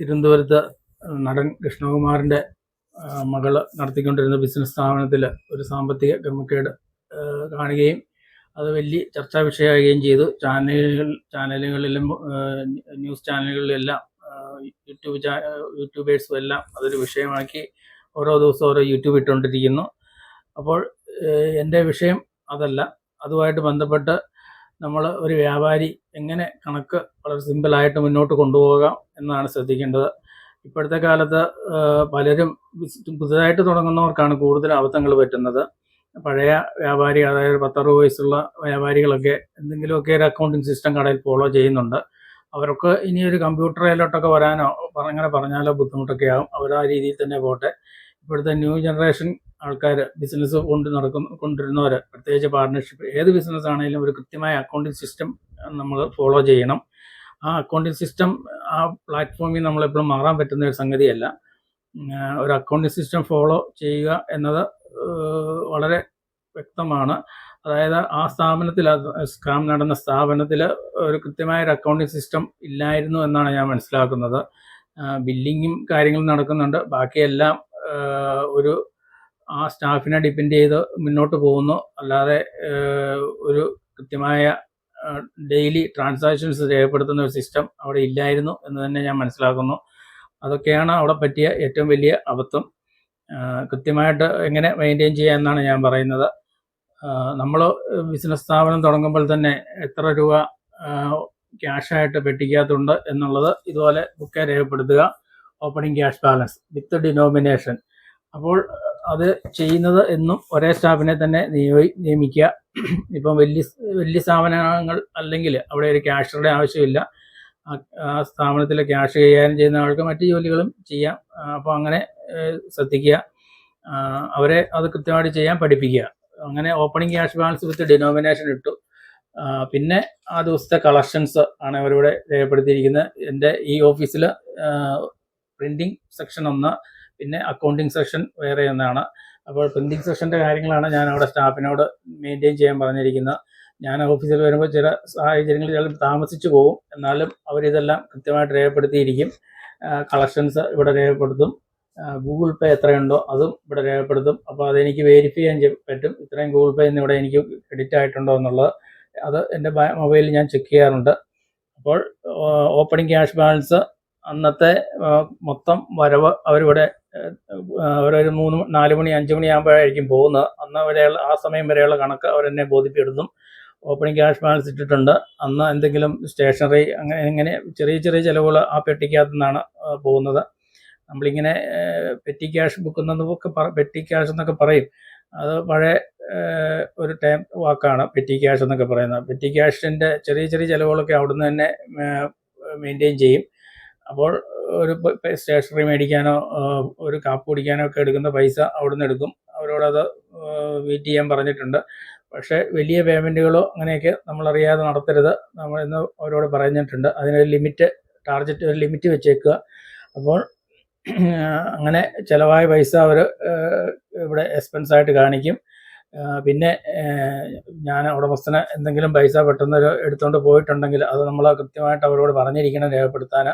തിരുവനന്തപുരത്ത് നടൻ കൃഷ്ണകുമാറിന്റെ മകൾ നടത്തിക്കൊണ്ടിരുന്ന ബിസിനസ് സ്ഥാപനത്തിൽ ഒരു സാമ്പത്തിക ക്രമക്കേട് കാണുകയും അത് വലിയ ചർച്ചാ വിഷയമാകുകയും ചെയ്തു. ചാനലുകൾ ചാനലുകളിലും ന്യൂസ് ചാനലുകളിലെല്ലാം യൂട്യൂബ് ചാ യൂട്യൂബേഴ്സും എല്ലാം അതൊരു വിഷയമാക്കി ഓരോ ദിവസവും ഓരോ യൂട്യൂബ് ഇട്ടുകൊണ്ടിരിക്കുന്നു. അപ്പോൾ എന്റെ വിഷയം അതല്ല. അതുമായിട്ട് ബന്ധപ്പെട്ട് നമ്മൾ ഒരു വ്യാപാരി എങ്ങനെ കണക്ക് വളരെ സിമ്പിളായിട്ട് മുന്നോട്ട് കൊണ്ടുപോകാം എന്നാണ് ശ്രദ്ധിക്കേണ്ടത്. ഇപ്പോഴത്തെ കാലത്ത് പലരും പുതുതായിട്ട് തുടങ്ങുന്നവർക്കാണ് കൂടുതൽ അബദ്ധങ്ങൾ പറ്റുന്നത്. പഴയ വ്യാപാരി അതായത് പത്തറുപത് വയസ്സുള്ള വ്യാപാരികളൊക്കെ എന്തെങ്കിലുമൊക്കെ ഒരു അക്കൗണ്ടിങ് സിസ്റ്റം കടയിൽ ഫോളോ ചെയ്യുന്നുണ്ട്. അവർക്ക് ഇനി ഒരു കമ്പ്യൂട്ടറിലോട്ടൊക്കെ വരാനോ അങ്ങനെ പറഞ്ഞാലോ ബുദ്ധിമുട്ടൊക്കെ ആകും അവർ ആ രീതിയിൽ തന്നെ പോട്ടെ. ഇപ്പോഴത്തെ ന്യൂ ജനറേഷൻ ആൾക്കാർ ബിസിനസ് കൊണ്ട് നടക്കുന്ന കൊണ്ടിരുന്നവർ പ്രത്യേകിച്ച് പാർട്ട്ണർഷിപ്പ് ഏത് ബിസിനസ് ആണെങ്കിലും ഒരു കൃത്യമായ അക്കൗണ്ടിങ് സിസ്റ്റം നമ്മൾ ഫോളോ ചെയ്യണം. ആ അക്കൗണ്ടിങ് സിസ്റ്റം ആ പ്ലാറ്റ്ഫോമിൽ നമ്മളെപ്പോഴും മാറാൻ പറ്റുന്ന ഒരു സംഗതിയല്ല. ഒരു അക്കൗണ്ടിങ് സിസ്റ്റം ഫോളോ ചെയ്യുക എന്നത് വളരെ വ്യക്തമാണ്. അതായത് ആ സ്ഥാപനത്തിൽ സ്കാം നടന്ന സ്ഥാപനത്തിൽ ഒരു കൃത്യമായ ഒരു അക്കൗണ്ടിങ് സിസ്റ്റം ഇല്ലായിരുന്നു എന്നാണ് ഞാൻ മനസ്സിലാക്കുന്നത്. ബില്ലിങ്ങും കാര്യങ്ങളും നടക്കുന്നുണ്ട്. ബാക്കിയെല്ലാം ഒരു ആ സ്റ്റാഫിനെ ഡിപ്പെൻഡ് ചെയ്ത് മുന്നോട്ട് പോകുന്നു. അല്ലാതെ ഒരു കൃത്യമായ ഡെയിലി ട്രാൻസാക്ഷൻസ് രേഖപ്പെടുത്തുന്ന ഒരു സിസ്റ്റം അവിടെ ഇല്ലായിരുന്നു എന്ന് തന്നെ ഞാൻ മനസ്സിലാക്കുന്നു. അതൊക്കെയാണ് അവിടെ പറ്റിയ ഏറ്റവും വലിയ അബദ്ധം. കൃത്യമായിട്ട് എങ്ങനെ മെയിന്റെയിൻ ചെയ്യുക എന്നാണ് ഞാൻ പറയുന്നത്. നമ്മൾ ബിസിനസ് സ്ഥാപനം തുടങ്ങുമ്പോൾ തന്നെ എത്ര രൂപ ക്യാഷായിട്ട് പെട്ടിക്കകത്തുണ്ട് എന്നുള്ളത് ഇതുപോലെ ബുക്കെ രേഖപ്പെടുത്തുക. Opening cash balance with denomination അപ്പോൾ അത് ചെയ്യുന്നത് എന്നും ഒരേ സ്റ്റാഫിനെ തന്നെ നിയോഗി നിയമിക്കുക. ഇപ്പം വലിയ വലിയ സ്ഥാപനങ്ങൾ അല്ലെങ്കിൽ അവിടെ ഒരു ക്യാഷറുടെ ആവശ്യമില്ല. ആ- സ്ഥാപനത്തിലെ ക്യാഷ് കൈകാര്യം ചെയ്യുന്ന ആൾക്ക് മറ്റു ജോലികളും ചെയ്യാം. അപ്പോൾ അങ്ങനെ ശ്രദ്ധിക്കുക. അവരെ അത് കൃത്യമായിട്ട് ചെയ്യാൻ പഠിപ്പിക്കുക. അങ്ങനെ opening cash balance with denomination ഇട്ടു. പിന്നെ ആ ദിവസത്തെ കളക്ഷൻസ് ആണ് അവരിവിടെ രേഖപ്പെടുത്തിയിരിക്കുന്നത്. എന്റെ ഈ ഓഫീസിൽ പ്രിന്റിംഗ് സെക്ഷൻ ഒന്ന് പിന്നെ അക്കൗണ്ടിങ് സെക്ഷൻ വേറെ ഒന്നാണ്. അപ്പോൾ പ്രിന്റിംഗ് സെക്ഷന്റെ കാര്യങ്ങളാണ് ഞാൻ അവിടെ സ്റ്റാഫിനോട് മെയിന്റെയിൻ ചെയ്യാൻ പറഞ്ഞിരിക്കുന്നത്. ഞാൻ ഓഫീസിൽ വരുമ്പോൾ ചില സാഹചര്യങ്ങളിൽ ചിലപ്പോൾ താമസിച്ചു പോകും. എന്നാലും അവരിതെല്ലാം കൃത്യമായിട്ട് രേഖപ്പെടുത്തിയിരിക്കും. കളക്ഷൻസ് ഇവിടെ രേഖപ്പെടുത്തും. ഗൂഗിൾ പേ എത്രയുണ്ടോ അതും ഇവിടെ രേഖപ്പെടുത്തും. അപ്പോൾ അതെനിക്ക് വെരിഫൈ ചെയ്യാൻ പറ്റും. ഇത്രയും ഗൂഗിൾ പേ ഇന്ന് ഇവിടെ എനിക്ക് ക്രെഡിറ്റ് ആയിട്ടുണ്ടോ എന്നുള്ളത് അത് എന്റെ മൊബൈലിൽ ഞാൻ ചെക്ക് ചെയ്യാറുണ്ട്. അപ്പോൾ ഓപ്പണിംഗ് ക്യാഷ് ബാലൻസ് അന്നത്തെ മൊത്തം വരവ് അവരിവിടെ അവരൊരു മൂന്ന് നാല് മണി അഞ്ച് മണി ആകുമ്പോഴായിരിക്കും പോകുന്നത്. അന്ന് വരെയുള്ള ആ സമയം വരെയുള്ള കണക്ക് അവരെന്നെ ബോധ്യപ്പെടുത്തും. ഓപ്പണിംഗ് ക്യാഷ് ബാലൻസ് ഇട്ടിട്ടുണ്ട്. അന്ന് എന്തെങ്കിലും സ്റ്റേഷനറി അങ്ങനെ ഇങ്ങനെ ചെറിയ ചെറിയ ചിലവുകൾ ആ പെട്ടിക്കകത്തു നിന്നാണ് പോകുന്നത്. നമ്മളിങ്ങനെ പെറ്റി ക്യാഷ് ബുക്കുന്നതൊക്കെ പറ പെറ്റി ക്യാഷ് എന്നൊക്കെ പറയും. അത് പഴയ ഒരു ടൈം വാക്കാണ് പെറ്റി ക്യാഷ് എന്നൊക്കെ പറയുന്നത്. പെറ്റി ക്യാഷിന്റെ ചെറിയ ചെറിയ ചിലവുകളൊക്കെ അവിടുന്ന് തന്നെ മെയിന്റെയിൻ ചെയ്യും. അപ്പോൾ ഒരു സ്റ്റേഷനറി മേടിക്കാനോ ഒരു കാപ്പ് കുടിക്കാനോ ഒക്കെ എടുക്കുന്ന പൈസ അവിടുന്ന് എടുക്കും. അവരോടത് വെയിറ്റ് ചെയ്യാൻ പറഞ്ഞിട്ടുണ്ട്. പക്ഷേ വലിയ പേയ്മെന്റുകളോ അങ്ങനെയൊക്കെ നമ്മളറിയാതെ നടത്തരുത്. നമ്മൾ ഇന്ന് അവരോട് പറഞ്ഞിട്ടുണ്ട്. അതിനൊരു ലിമിറ്റ് ടാർജറ്റ് ഒരു ലിമിറ്റ് വെച്ചേക്കുക. അപ്പോൾ അങ്ങനെ ചിലവായ പൈസ അവർ ഇവിടെ എക്സ്പെൻസായിട്ട് കാണിക്കും. പിന്നെ ഞാൻ ഉടമസ്ഥന് എന്തെങ്കിലും പൈസ പെട്ടെന്ന് ഒരു എടുത്തുകൊണ്ട് പോയിട്ടുണ്ടെങ്കിൽ അത് നമ്മൾ കൃത്യമായിട്ട് അവരോട് പറഞ്ഞിരിക്കണം രേഖപ്പെടുത്താൻ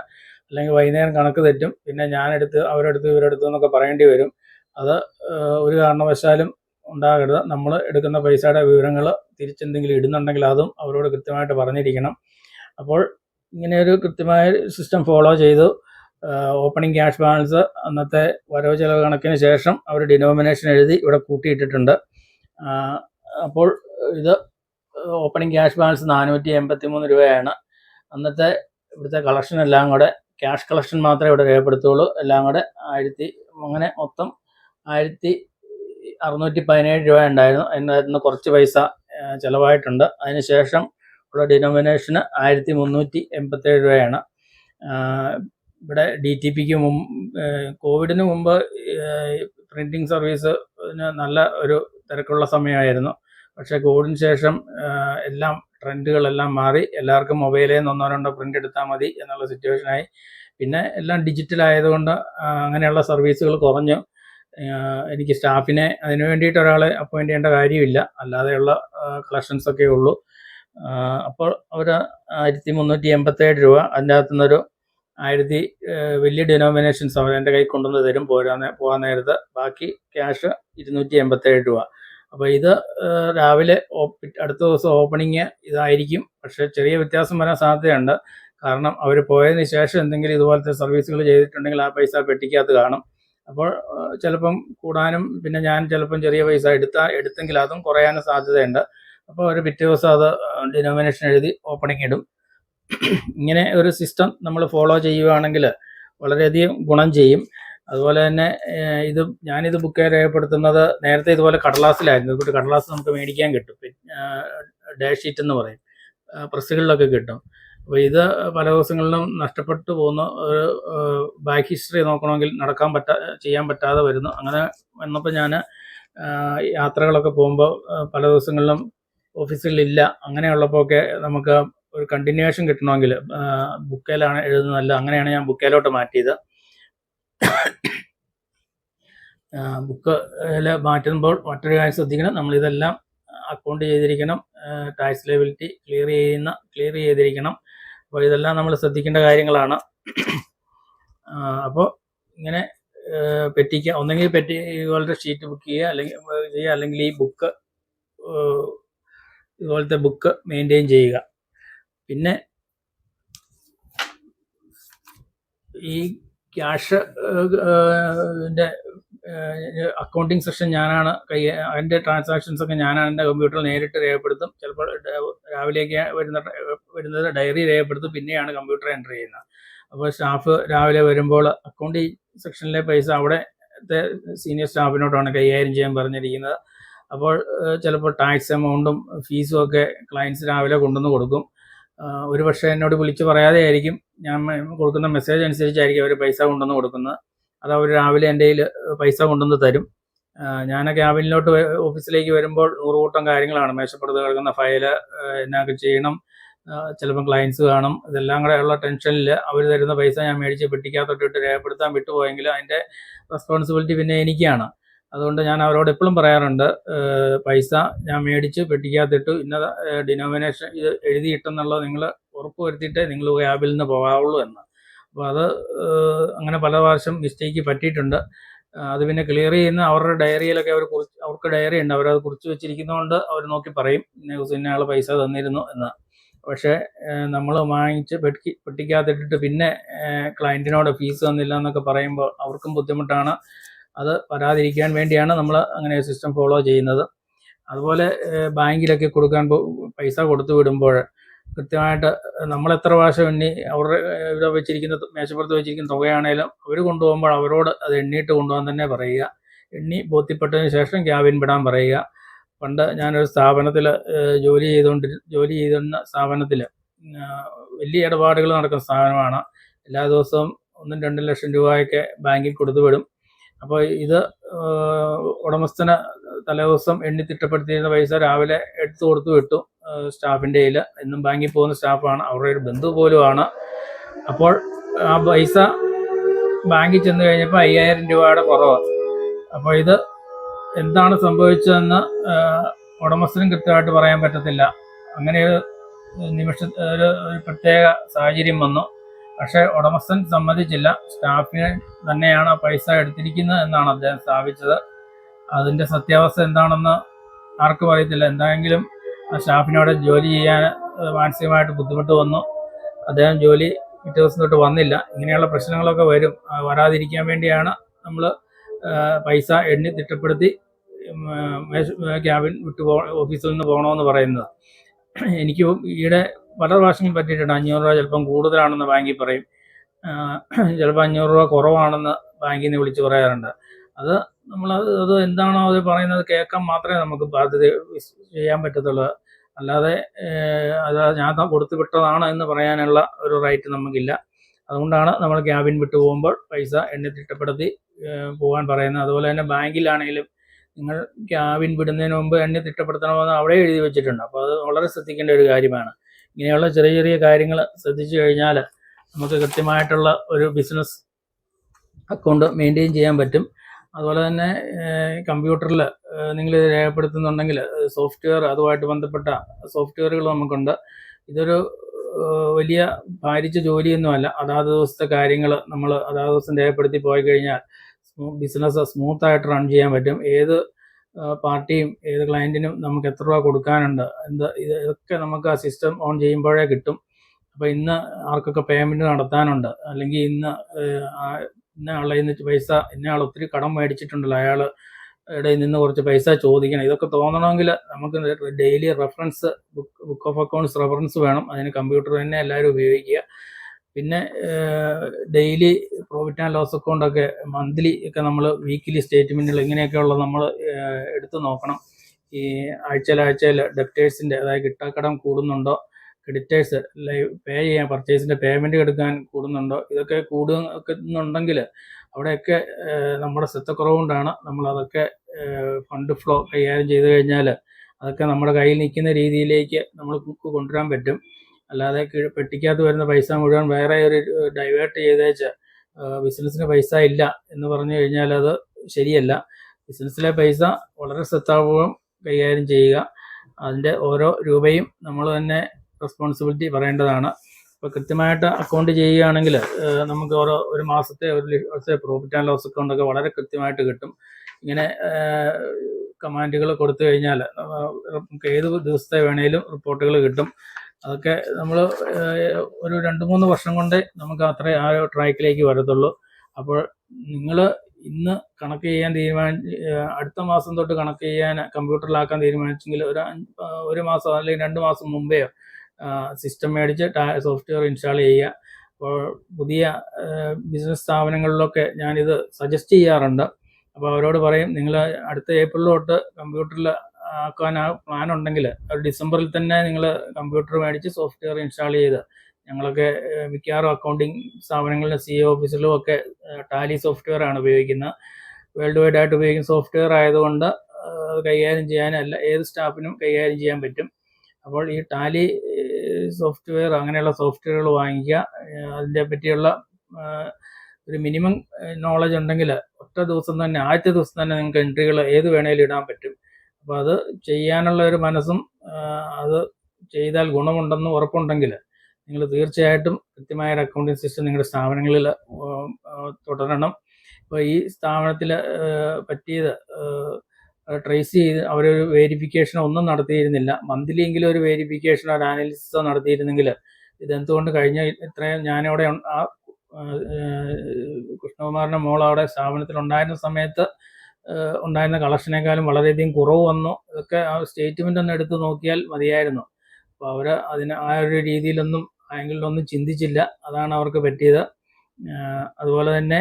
അല്ലെങ്കിൽ വൈകുന്നേരം കണക്ക് തെറ്റും പിന്നെ ഞാനെടുത്ത് അവരെടുത്ത് ഇവരെടുത്ത് എന്നൊക്കെ പറയേണ്ടി വരും. അത് ഒരു കാരണവശാലും ഉണ്ടാകരുത്. നമ്മൾ എടുക്കുന്ന പൈസയുടെ വിവരങ്ങൾ തിരിച്ചെന്തെങ്കിലും ഇടുന്നുണ്ടെങ്കിൽ അതും അവരോട് കൃത്യമായിട്ട് പറഞ്ഞിരിക്കണം. അപ്പോൾ ഇങ്ങനെയൊരു കൃത്യമായ സിസ്റ്റം ഫോളോ ചെയ്തു. ഓപ്പണിംഗ് ക്യാഷ് ബാലൻസ് അന്നത്തെ വരവ് ചെലവ് കണക്കിന് ശേഷം അവർ ഡിനോമിനേഷൻ എഴുതി ഇവിടെ കൂട്ടിയിട്ടിട്ടുണ്ട്. അപ്പോൾ ഇത് ഓപ്പണിംഗ് ക്യാഷ് ബാലൻസ് നാനൂറ്റി എൺപത്തി മൂന്ന് രൂപയാണ്. അന്നത്തെ ഇവിടുത്തെ കളക്ഷൻ എല്ലാം കൂടെ ക്യാഷ് കളക്ഷൻ മാത്രമേ ഇവിടെ രേഖപ്പെടുത്തുള്ളൂ എല്ലാം കൂടെ ആയിരത്തി അങ്ങനെ മൊത്തം ആയിരത്തി അറുന്നൂറ്റി പതിനേഴ് രൂപ ഉണ്ടായിരുന്നു. അതിനകത്ത് കുറച്ച് പൈസ ചിലവായിട്ടുണ്ട്. അതിനുശേഷം ഉള്ള ഡിനോമിനേഷന് ആയിരത്തി മുന്നൂറ്റി എൺപത്തേഴ് രൂപയാണ് ഇവിടെ ഡി ടി പിക്ക് മുമ്പ് കോവിഡിന് മുമ്പ് പ്രിന്റിങ് സർവീസിന് നല്ല ഒരു തിരക്കുള്ള സമയമായിരുന്നു. പക്ഷെ കോവിഡിന് ശേഷം എല്ലാം ട്രെൻഡുകളെല്ലാം മാറി. എല്ലാവർക്കും മൊബൈലിൽ നിന്ന് ഒന്നോ രണ്ടോ പ്രിന്റ് എടുത്താൽ മതി എന്നുള്ള സിറ്റുവേഷനായി. പിന്നെ എല്ലാം ഡിജിറ്റൽ ആയതുകൊണ്ട് അങ്ങനെയുള്ള സർവീസുകൾ കുറഞ്ഞു. എനിക്ക് സ്റ്റാഫിനെ അതിനു വേണ്ടിയിട്ട് ഒരാളെ അപ്പോയിന്റ് ചെയ്യേണ്ട കാര്യമില്ല. അല്ലാതെയുള്ള കളക്ഷൻസ് ഒക്കെ ഉള്ളൂ. അപ്പോൾ അവർ ആയിരത്തി മുന്നൂറ്റി എൺപത്തേഴ് രൂപ അതിന്റെ അകത്തുനിന്നൊരു ആയിരത്തി വലിയ ഡിനോമിനേഷൻസ് അവർ എന്റെ കൈ കൊണ്ടുവന്ന് തരും പോരാൻ പോകാൻ നേരത്ത്. ബാക്കി ക്യാഷ് ഇരുന്നൂറ്റി എൺപത്തേഴ് രൂപ. അപ്പോൾ ഇത് രാവിലെ അടുത്ത ദിവസം ഓപ്പണിങ് ഇതായിരിക്കും. പക്ഷെ ചെറിയ വ്യത്യാസം വരാൻ സാധ്യതയുണ്ട്. കാരണം അവർ പോയതിന് ശേഷം എന്തെങ്കിലും ഇതുപോലത്തെ സർവീസുകൾ ചെയ്തിട്ടുണ്ടെങ്കിൽ ആ പൈസ പെട്ടിക്കകത്ത് കാണും. അപ്പോൾ ചിലപ്പം കൂടാനും പിന്നെ ഞാൻ ചിലപ്പം ചെറിയ പൈസ എടുത്താൽ എടുത്തെങ്കിൽ അതും കുറയാനും സാധ്യതയുണ്ട്. അപ്പോൾ ഒരു പിറ്റേ ദിവസം അത് ഡിനോമിനേഷൻ എഴുതി ഓപ്പണിംഗ് ഇടും. ഇങ്ങനെ ഒരു സിസ്റ്റം നമ്മൾ ഫോളോ ചെയ്യുകയാണെങ്കിൽ വളരെയധികം ഗുണം ചെയ്യും. അതുപോലെ തന്നെ ഇത് ഞാനിത് ബുക്ക് രേഖപ്പെടുത്തുന്നത് നേരത്തെ ഇതുപോലെ കടലാസിലായിരുന്നു. ഇതുപോലെ കടലാസ് നമുക്ക് മേടിക്കാൻ കിട്ടും. ഡാഷ് ഷീറ്റ് എന്ന് പറയും. പ്രസ്സുകളിലൊക്കെ കിട്ടും. അപ്പോൾ ഇത് പല ദിവസങ്ങളിലും നഷ്ടപ്പെട്ടു പോകുന്ന ഒരു ബാക്ക് ഹിസ്റ്ററി നോക്കണമെങ്കിൽ നടക്കാൻ പറ്റാ ചെയ്യാൻ പറ്റാതെ വരുന്നു. അങ്ങനെ വന്നപ്പോൾ ഞാൻ യാത്രകളൊക്കെ പോകുമ്പോൾ പല ദിവസങ്ങളിലും ഓഫീസുകളിലില്ല. അങ്ങനെയുള്ളപ്പോൾ ഒക്കെ നമുക്ക് ഒരു കണ്ടിന്യൂവേഷൻ കിട്ടണമെങ്കിൽ ബുക്കേലാണ് എഴുതുന്നതല്ല അങ്ങനെയാണ് ഞാൻ ബുക്കേലോട്ട് മാറ്റിയത്. ബുക്കിൽ മാറ്റുമ്പോൾ മറ്റൊരു കാര്യം ശ്രദ്ധിക്കണം. നമ്മളിതെല്ലാം അക്കൗണ്ട് ചെയ്തിരിക്കണം. ടാക്സ് ലയബിലിറ്റി ക്ലിയർ ചെയ്യുന്ന ക്ലിയർ ചെയ്തിരിക്കണം. അപ്പോൾ ഇതെല്ലാം നമ്മൾ ശ്രദ്ധിക്കേണ്ട കാര്യങ്ങളാണ്. അപ്പോൾ ഇങ്ങനെ പെറ്റിക്കുക ഒന്നെങ്കിൽ പെറ്റി ഇതുപോലത്തെ ഷീറ്റ് ബുക്ക് ചെയ്യുക അല്ലെങ്കിൽ ചെയ്യുക അല്ലെങ്കിൽ ഈ ബുക്ക് ഇതുപോലത്തെ ബുക്ക് മെയിന്റെയിൻ ചെയ്യുക. പിന്നെ ഈ ക്യാഷ് അക്കൗണ്ടിങ് സെഷൻ ഞാനാണ് കൈ അതിന്റെ ട്രാൻസാക്ഷൻസ് ഒക്കെ ഞാനാണ് എന്റെ കമ്പ്യൂട്ടറിൽ നേരിട്ട് രേഖപ്പെടുത്തും. ചിലപ്പോൾ രാവിലെയൊക്കെ വരുന്ന വരുന്നത് ഡയറി രേഖപ്പെടുത്തും. പിന്നെയാണ് കമ്പ്യൂട്ടർ എന്റർ ചെയ്യുന്നത്. അപ്പോൾ സ്റ്റാഫ് രാവിലെ വരുമ്പോൾ അക്കൗണ്ടിങ് സെക്ഷനിലെ പൈസ അവിടെ സീനിയർ സ്റ്റാഫിനോടാണ് കൈകാര്യം ചെയ്യാൻ പറഞ്ഞിരിക്കുന്നത്. അപ്പോൾ ചിലപ്പോൾ ടാക്സ് എമൗണ്ടും ഫീസും ഒക്കെ ക്ലയൻസ് രാവിലെ കൊണ്ടുവന്ന് കൊടുക്കും. ഒരു പക്ഷേ എന്നോട് വിളിച്ച് പറയാതെ ആയിരിക്കും ഞാൻ കൊടുക്കുന്ന മെസ്സേജ് അനുസരിച്ചായിരിക്കും അവർ പൈസ കൊണ്ടുവന്ന് കൊടുക്കുന്നത്. അത് അവർ രാവിലെ എന്റെ കയ്യിൽ പൈസ കൊണ്ടുവന്ന് തരും. ഞാൻ ക്യാബിനിലോട്ട് ഓഫീസിലേക്ക് വരുമ്പോൾ നൂറുകൂട്ടം കാര്യങ്ങളാണ്. മേശപ്പുറത്ത് കിടക്കുന്ന ഫയൽ എന്നൊക്കെ ചെയ്യണം. ചിലപ്പം ക്ലയൻസ് കാണും. ഇതെല്ലാം കൂടെ ഉള്ള ടെൻഷനിൽ അവർ തരുന്ന പൈസ ഞാൻ മേടിച്ച് പെട്ടിക്കകത്തോട്ടിട്ട് രേഖപ്പെടുത്താൻ വിട്ടുപോയെങ്കിൽ അതിന്റെ റെസ്പോൺസിബിലിറ്റി പിന്നെ എനിക്കാണ്. അതുകൊണ്ട് ഞാൻ അവരോട് എപ്പോഴും പറയാറുണ്ട് പൈസ ഞാൻ മേടിച്ച് പെട്ടിക്കകത്തിട്ടു ഇന്ന ഡിനോമിനേഷൻ ഇത് എഴുതിയിട്ടെന്നുള്ളത് നിങ്ങൾ ഉറപ്പ് വരുത്തിയിട്ടേ നിങ്ങൾ ക്യാബിൽ നിന്ന് പോകാവുള്ളൂ എന്ന്. അപ്പോൾ അത് അങ്ങനെ പല പ്രാവശ്യം മിസ്റ്റേക്ക് പറ്റിയിട്ടുണ്ട്. അത് പിന്നെ ക്ലിയർ ചെയ്യുന്ന അവരുടെ ഡയറിയിലൊക്കെ അവർ കുറിച്ച് അവർക്ക് ഡയറി ഉണ്ട്. അവരത് കുറിച്ച് വെച്ചിരിക്കുന്നതുകൊണ്ട് അവർ നോക്കി പറയും ഇന്ന ദിവസം ഇന്ന ആൾ പൈസ തന്നിരുന്നു എന്ന്. പക്ഷേ നമ്മൾ വാങ്ങിച്ച് പെട്ടി പെട്ടിക്കകത്തിട്ടിട്ട് പിന്നെ ക്ലയന്റിനോട് ഫീസ് തന്നില്ല എന്നൊക്കെ പറയുമ്പോൾ അവർക്കും ബുദ്ധിമുട്ടാണ്. അത് വരാതിരിക്കാൻ വേണ്ടിയാണ് നമ്മൾ അങ്ങനെ സിസ്റ്റം ഫോളോ ചെയ്യുന്നത്. അതുപോലെ ബാങ്കിലൊക്കെ കൊടുക്കാൻ പൈസ കൊടുത്തു വിടുമ്പോൾ കൃത്യമായിട്ട് നമ്മൾ എത്ര പ്രാവശ്യം എണ്ണി അവരുടെ ഇവിടെ വെച്ചിരിക്കുന്ന മേശപ്പുറത്ത് വെച്ചിരിക്കുന്ന തുകയാണേലും അവർ കൊണ്ടുപോകുമ്പോൾ അവരോട് അത് എണ്ണിയിട്ട് കൊണ്ടുപോകാൻ തന്നെ പറയുക. എണ്ണി ബോധ്യപ്പെട്ടതിന് ശേഷം ക്യാബിൻ വിടാൻ പറയുക. പണ്ട് ഞാനൊരു സ്ഥാപനത്തിൽ ജോലി ചെയ്തുകൊണ്ട് ജോലി ചെയ്തിരുന്ന സ്ഥാപനത്തിൽ വലിയ ഇടപാടുകൾ നടക്കുന്ന സ്ഥാപനമാണ്. എല്ലാ ദിവസവും ഒന്നും രണ്ടും ലക്ഷം രൂപയൊക്കെ ബാങ്കിൽ കൊടുത്തു വിടും. അപ്പോൾ ഇത് ഉടമസ്ഥന് തലേദിവസം എണ്ണി തിട്ടപ്പെടുത്തിയിരുന്ന പൈസ രാവിലെ എടുത്തു കൊടുത്തു വിട്ടു സ്റ്റാഫിന്റെ കയ്യിൽ എന്നും ബാങ്കിൽ പോകുന്ന സ്റ്റാഫാണ്. അവരുടെ ഒരു ബന്ധു പോലുമാണ്. അപ്പോൾ ആ പൈസ ബാങ്കിൽ ചെന്ന് കഴിഞ്ഞപ്പോൾ അയ്യായിരം രൂപയുടെ കുറവ് അപ്പോൾ ഇത് എന്താണ് സംഭവിച്ചതെന്ന് ഉടമസ്ഥനും കൃത്യമായിട്ട് പറയാൻ പറ്റത്തില്ല. അങ്ങനെ ഒരു നിമിഷ ഒരു പ്രത്യേക സാഹചര്യം വന്നു. പക്ഷേ ഉടമസ്ഥൻ സമ്മതിച്ചില്ല. സ്റ്റാഫിന് തന്നെയാണ് പൈസ എടുത്തിരിക്കുന്നത് എന്നാണ് അദ്ദേഹം സ്ഥാപിച്ചത്. അതിന്റെ സത്യാവസ്ഥ എന്താണെന്ന് ആർക്കും അറിയത്തില്ല. എന്തായെങ്കിലും ആ സ്റ്റാഫിനോട് ജോലി ചെയ്യാൻ മാനസികമായിട്ട് ബുദ്ധിമുട്ട് വന്നു. അദ്ദേഹം ജോലി പിറ്റേ ദിവസം തൊട്ട് വന്നില്ല. ഇങ്ങനെയുള്ള പ്രശ്നങ്ങളൊക്കെ വരും. വരാതിരിക്കാൻ വേണ്ടിയാണ് നമ്മൾ പൈസ എണ്ണി തിട്ടപ്പെടുത്തി ക്യാബിൻ വിട്ടു പോ ഓഫീസിൽ നിന്ന് പോകണമെന്ന് പറയുന്നത്. എനിക്ക് ഈയിടെ പല പ്രാവശ്യം പറ്റിയിട്ടുണ്ട് അഞ്ഞൂറ് രൂപ ചിലപ്പം കൂടുതലാണെന്ന് ബാങ്കിൽ പറയും. ചിലപ്പോൾ അഞ്ഞൂറ് രൂപ കുറവാണെന്ന് ബാങ്കിൽ നിന്ന് വിളിച്ച് പറയാറുണ്ട്. അത് നമ്മൾ അത് എന്താണോ അത് പറയുന്നത് കേൾക്കാൻ മാത്രമേ നമുക്ക് ബാധ്യത ചെയ്യാൻ പറ്റത്തുള്ളൂ. അല്ലാതെ അത് ഞാൻ കൊടുത്തു വിട്ടതാണ് എന്ന് പറയാനുള്ള ഒരു റൈറ്റ് നമുക്കില്ല. അതുകൊണ്ടാണ് നമ്മൾ ക്യാബിൻ വിട്ടു പോകുമ്പോൾ പൈസ എണ്ണി തിട്ടപ്പെടുത്തി പോകാൻ പറയുന്നത്. അതുപോലെ തന്നെ ബാങ്കിലാണെങ്കിലും നിങ്ങൾ ക്യാബിൻ വിടുന്നതിന് മുമ്പ് എണ്ണി തിട്ടപ്പെടുത്തണമെന്ന് അവിടെ എഴുതി വെച്ചിട്ടുണ്ട്. അപ്പോൾ അത് വളരെ ശ്രദ്ധിക്കേണ്ട ഒരു കാര്യമാണ്. ഇങ്ങനെയുള്ള ചെറിയ ചെറിയ കാര്യങ്ങൾ ശ്രദ്ധിച്ചു കഴിഞ്ഞാൽ നമുക്ക് കൃത്യമായിട്ടുള്ള ഒരു ബിസിനസ് അക്കൗണ്ട് മെയിന്റെയിൻ ചെയ്യാൻ പറ്റും. അതുപോലെ തന്നെ കമ്പ്യൂട്ടറിൽ നിങ്ങൾ രേഖപ്പെടുത്തുന്നുണ്ടെങ്കിൽ സോഫ്റ്റ്വെയർ അതുമായിട്ട് ബന്ധപ്പെട്ട സോഫ്റ്റ്വെയറുകൾ നമുക്കുണ്ട്. ഇതൊരു വലിയ ഭാരിച്ച ജോലിയൊന്നുമല്ല. അതാത് ദിവസത്തെ കാര്യങ്ങൾ നമ്മൾ അതാത് ദിവസം രേഖപ്പെടുത്തി പോയി കഴിഞ്ഞാൽ ബിസിനസ് സ്മൂത്തായിട്ട് റൺ ചെയ്യാൻ പറ്റും. ഏത് പാർട്ടിയും ഏത് ക്ലയന്റിനും നമുക്ക് എത്ര രൂപ കൊടുക്കാനുണ്ട്? എന്ത് ഇത് ഇതൊക്കെ നമുക്ക് ആ സിസ്റ്റം ഓൺ ചെയ്യുമ്പോഴേ കിട്ടും. അപ്പോൾ ഇന്ന് ആർക്കൊക്കെ പേയ്മെന്റ് നടത്താനുണ്ട്? അല്ലെങ്കിൽ ഇന്ന് ആ ഇന്ന പൈസ ഇന്ന ആൾ ഒത്തിരി കടം മേടിച്ചിട്ടുണ്ടല്ലോ. അയാൾ ഇടയിൽ നിന്ന് കുറച്ച് പൈസ ചോദിക്കണം. ഇതൊക്കെ തോന്നണമെങ്കിൽ നമുക്ക് daily reference book book of accounts reference വേണം. അതിന് കമ്പ്യൂട്ടർ തന്നെ എല്ലാവരും ഉപയോഗിക്കുക. പിന്നെ daily profit and loss account ഒക്കെ മന്ത്ലി ഒക്കെ നമ്മൾ വീക്കിലി സ്റ്റേറ്റ്മെന്റുകൾ ഇങ്ങനെയൊക്കെയുള്ള നമ്മൾ എടുത്തു നോക്കണം. ഈ ആഴ്ചയിൽ ഡെപ്റ്റേഴ്സിന്റെ അതായത് കിട്ടാക്കടം കൂടുന്നുണ്ടോ ക്രെഡിറ്റേഴ്സ് പേ ചെയ്യാൻ പർച്ചേസിന്റെ പേയ്മെന്റ് എടുക്കാൻ കൂടുന്നുണ്ടോ ഇതൊക്കെ കൂടുന്നുണ്ടെങ്കിൽ അവിടെയൊക്കെ നമ്മുടെ ശ്രദ്ധക്കുറവുകൊണ്ടാണ് നമ്മളതൊക്കെ ഫണ്ട് ഫ്ലോ കൈകാര്യം ചെയ്തു കഴിഞ്ഞാൽ അതൊക്കെ നമ്മുടെ കയ്യിൽ നിൽക്കുന്ന രീതിയിലേക്ക് നമ്മൾ കൊണ്ടുവരാൻ പറ്റും. അല്ലാതെ പെട്ടിക്കകത്ത് വരുന്ന പൈസ മുഴുവൻ വേറെ ഒരു ഡൈവേർട്ട് ചെയ്തേച്ച് ബിസിനസ്സിന് പൈസ ഇല്ല എന്ന് പറഞ്ഞു കഴിഞ്ഞാൽ അത് ശരിയല്ല. ബിസിനസ്സിലെ പൈസ വളരെ ശ്രദ്ധാപൂർവം കൈകാര്യം ചെയ്യുക. അതിന്റെ ഓരോ രൂപയും നമ്മൾ തന്നെ റെസ്പോൺസിബിലിറ്റി പറയേണ്ടതാണ്. ഇപ്പോൾ കൃത്യമായിട്ട് അക്കൗണ്ട് ചെയ്യുകയാണെങ്കിൽ നമുക്ക് ഓരോ ഒരു മാസത്തെ ഒരു ദിവസത്തെ പ്രോഫിറ്റ് ആൻഡ് ലോസ് അക്കൗണ്ടൊക്കെ വളരെ കൃത്യമായിട്ട് കിട്ടും. ഇങ്ങനെ കമാൻഡുകൾ കൊടുത്തു കഴിഞ്ഞാൽ നമുക്ക് ഏത് ദിവസത്തെ വേണേലും റിപ്പോർട്ടുകൾ കിട്ടും. അതൊക്കെ നമ്മൾ ഒരു രണ്ട് മൂന്ന് വർഷം കൊണ്ടേ നമുക്ക് അത്രേ ആ ട്രാക്കിലേക്ക് വരത്തുള്ളൂ. അപ്പോൾ നിങ്ങൾ ഇന്ന് കണക്ക് ചെയ്യാൻ തീരുമാനിച്ച് അടുത്ത മാസം തൊട്ട് കണക്ക് ചെയ്യാൻ കമ്പ്യൂട്ടറിലാക്കാൻ തീരുമാനിച്ചെങ്കിൽ ഒരു ഒരു മാസം അല്ലെങ്കിൽ രണ്ട് മാസം മുമ്പേ സിസ്റ്റം മേടിച്ച് സോഫ്റ്റ്വെയർ ഇൻസ്റ്റാൾ ചെയ്യുക. അപ്പോൾ പുതിയ ബിസിനസ് സ്ഥാപനങ്ങളിലൊക്കെ ഞാനിത് സജസ്റ്റ് ചെയ്യാറുണ്ട്. അപ്പോൾ അവരോട് പറയും നിങ്ങൾ അടുത്ത ഏപ്രിൽ തൊട്ട് കമ്പ്യൂട്ടറിൽ ആക്കാൻ ആ പ്ലാൻ ഉണ്ടെങ്കിൽ ഡിസംബറിൽ തന്നെ നിങ്ങൾ കമ്പ്യൂട്ടർ മേടിച്ച് സോഫ്റ്റ്വെയർ ഇൻസ്റ്റാൾ ചെയ്ത് ഞങ്ങളൊക്കെ മിക്കവാറും അക്കൗണ്ടിങ് സ്ഥാപനങ്ങളിലും സി എ ഓഫീസിലും ഒക്കെ ടാലി സോഫ്റ്റ്വെയർ ആണ് ഉപയോഗിക്കുന്നത്. വേൾഡ് വൈഡ് ആയിട്ട് ഉപയോഗിക്കുന്ന സോഫ്റ്റ്വെയർ ആയതുകൊണ്ട് കൈകാര്യം ചെയ്യാനല്ല ഏത് സ്റ്റാഫിനും കൈകാര്യം ചെയ്യാൻ പറ്റും. അപ്പോൾ ഈ ടാലി സോഫ്റ്റ്വെയർ അങ്ങനെയുള്ള സോഫ്റ്റ്വെയറുകൾ വാങ്ങിക്കുക അതിന്റെ പറ്റിയുള്ള ഒരു മിനിമം നോളജ് ഉണ്ടെങ്കിൽ ഒറ്റ ദിവസം തന്നെ ആദ്യത്തെ ദിവസം തന്നെ നിങ്ങൾക്ക് എൻട്രികൾ ഏത് വേണേലും ഇടാൻ പറ്റും. അപ്പോൾ അത് ചെയ്യാനുള്ള ഒരു മനസ്സും അത് ചെയ്താൽ ഗുണമുണ്ടെന്ന് ഉറപ്പുണ്ടെങ്കിൽ നിങ്ങൾ തീർച്ചയായിട്ടും കൃത്യമായ ഒരു അക്കൗണ്ടിങ് സിസ്റ്റം നിങ്ങളുടെ സ്ഥാപനങ്ങളിൽ തുടരണം. ഇപ്പോൾ ഈ സ്ഥാപനത്തിൽ പറ്റിയത് ട്രേസ് ചെയ്ത് അവരൊരു വെരിഫിക്കേഷൻ ഒന്നും നടത്തിയിരുന്നില്ല. മന്ത്ലി എങ്കിലും ഒരു വേരിഫിക്കേഷനോ ഒരു അനാലിസിസോ നടത്തിയിരുന്നെങ്കിൽ ഇതെന്തുകൊണ്ട് കഴിഞ്ഞ ഇത്രയും ഞാനിവിടെ ആ കൃഷ്ണകുമാറിന്റെ മോൾ അവിടെ സ്ഥാപനത്തിൽ ഉണ്ടായിരുന്ന സമയത്ത് ഉണ്ടായിരുന്ന കളക്ഷനേക്കാളും വളരെയധികം കുറവ് വന്നു. ഇതൊക്കെ ആ സ്റ്റേറ്റ്മെന്റ് ഒന്ന് എടുത്ത് നോക്കിയാൽ മതിയായിരുന്നു. അപ്പോൾ അവർ അതിന് ആ ഒരു രീതിയിലൊന്നും ആംഗിളിലൊന്നും ചിന്തിച്ചില്ല. അതാണ് അവർക്ക് പറ്റിയത്. അതുപോലെ തന്നെ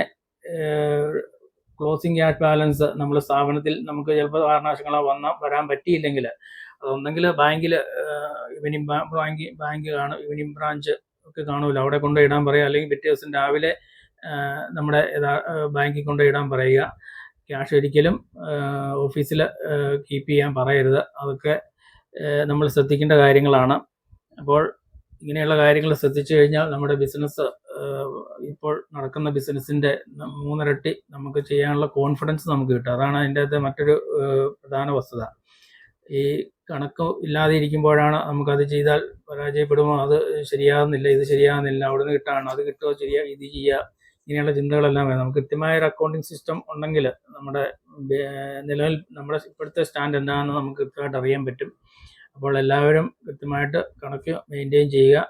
ക്ലോസിംഗ് ക്യാഷ് ബാലൻസ് നമ്മൾ സ്ഥാപനത്തിൽ നമുക്ക് ചിലപ്പോൾ കാരണവശങ്ങളോ വന്ന വരാൻ പറ്റിയില്ലെങ്കിൽ അതൊന്നെങ്കിൽ ബാങ്കിൽ ഇവനിങ് ബാങ്ക് ബാങ്ക് കാണും ഇവനിങ് ബ്രാഞ്ച് ഒക്കെ കാണുമല്ലോ അവിടെ കൊണ്ട് ഇടാൻ പറയുക. അല്ലെങ്കിൽ പിറ്റേ ദിവസം രാവിലെ നമ്മുടെ ബാങ്കിൽ കൊണ്ട് ഇടാൻ പറയുക. ക്യാഷ് ഒരിക്കലും ഓഫീസിൽ കീപ്പ് ചെയ്യാൻ പറയരുത്. അതൊക്കെ നമ്മൾ ശ്രദ്ധിക്കേണ്ട കാര്യങ്ങളാണ്. അപ്പോൾ ഇങ്ങനെയുള്ള കാര്യങ്ങൾ ശ്രദ്ധിച്ചു കഴിഞ്ഞാൽ നമ്മുടെ ബിസിനസ് ഇപ്പോൾ നടക്കുന്ന ബിസിനസ്സിന്റെ മൂന്നിരട്ടി നമുക്ക് ചെയ്യാനുള്ള കോൺഫിഡൻസ് നമുക്ക് കിട്ടും. അതാണ് അതിന്റെ അകത്ത് മറ്റൊരു പ്രധാന വസ്തുത. ഈ കണക്ക് ഇല്ലാതെ ഇരിക്കുമ്പോഴാണ് നമുക്കത് ചെയ്താൽ പരാജയപ്പെടുമോ? അത് ശരിയാകുന്നില്ല ഇത് ശരിയാകുന്നില്ല. അവിടുന്ന് കിട്ടാണ്? അത് കിട്ടുമോ? ശരിയാ ഇത് ചെയ്യുക ഇങ്ങനെയുള്ള ചിന്തകളെല്ലാം വേണം നമുക്ക് കൃത്യമായ ഒരു അക്കൗണ്ടിങ് സിസ്റ്റം ഉണ്ടെങ്കിൽ നമ്മുടെ നിലവിൽ നമ്മുടെ ഇപ്പോഴത്തെ സ്റ്റാൻഡ് എന്താണെന്ന് നമുക്ക് കൃത്യമായിട്ട് അറിയാൻ പറ്റും. അപ്പോൾ എല്ലാവരും കൃത്യമായിട്ട് കണക്ക് മെയിന്റെയിൻ ചെയ്യുക.